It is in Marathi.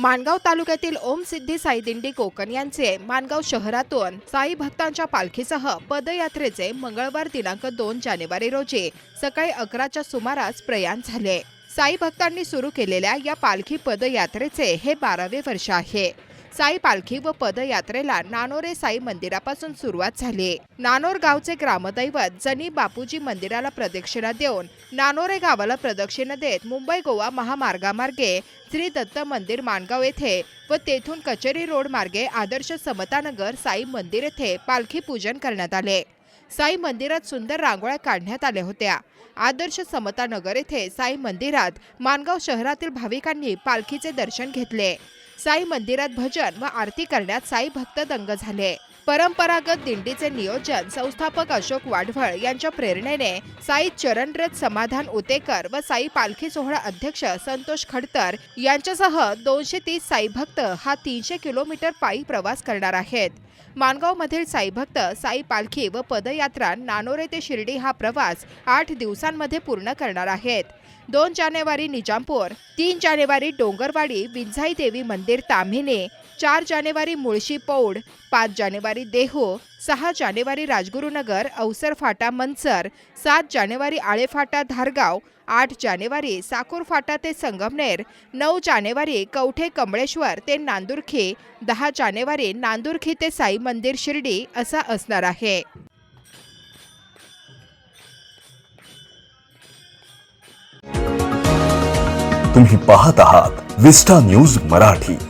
माणगाव तालुक्यातील ओम सिद्धी साई दिंडी कोकण यांचे माणगाव शहरातून साई भक्तांच्या पालखीसह पदयात्रेचे मंगळवार दिनांक दोन जानेवारी रोजी सकाळी अकराच्या सुमारास प्रयाण झाले. साई भक्तांनी सुरू केलेल्या या पालखी पदयात्रेचे हे बारावे वर्ष आहे. साई पालखी व पदयात्रेला नानोरे साई मंदिरापासून सुरुवात झाली. नानोर गावचे ग्रामदैवत जनी बापूजी मंदिराला प्रदक्षिणा देऊन नानोरे गावाला प्रदक्षिणा देत मुंबई गोवा महामार्गामार्गे श्री दत्त मंदिर माणगाव येथे व तेथून कचेरी रोड मार्गे आदर्श समतानगर साई मंदिर येथे पालखी पूजन करण्यात आले. साई मंदिरात सुंदर रांगोळ्या काढण्यात आल्या होत्या. आदर्श समतानगर येथे साई मंदिरात माणगाव शहरातील भाविकांनी पालखीचे दर्शन घेतले. साई मंदिरात भजन व आरती करण्यात साई भक्त दंग झाले. परंपरागत दिंडीचे नियोजन संस्थापक अशोक वाढवळ यांच्या प्रेरणेने साई चरणरथ समाधान उतेकर व साई पालखी सोहळा अध्यक्ष संतोष खडतर यांच्यासह दोनशे तीस साई भक्त हा तीनशे किलोमीटर पायी प्रवास करणार आहेत. माणगावमधील साई भक्त साई पालखी व पदयात्रा नानोरे ते शिर्डी हा प्रवास आठ दिवसांमध्ये पूर्ण करणार आहेत. दोन जानेवारी निजामपूर तीन जानेवारी डोंगरवाडी विंझाई देवी मंदिर ताम्हिने चार जानेवारी मुळशी पौड पाच जानेवारी देहू सहा जानेवारी राजगुरुनगर अवसर फाटा मनसर सात जानेवारी आळेफाटा धारगाव आठ जानेवारी साकूर फाटा ते संगमनेर नऊ जानेवारी कवठे कमळेश्वर ते नांदुरखी दहा जानेवारी नांदुरखी ते साई मंदिर शिर्डी असा असणार आहे. तुम्ही पाहत आहात विस्टा न्यूज मराठी.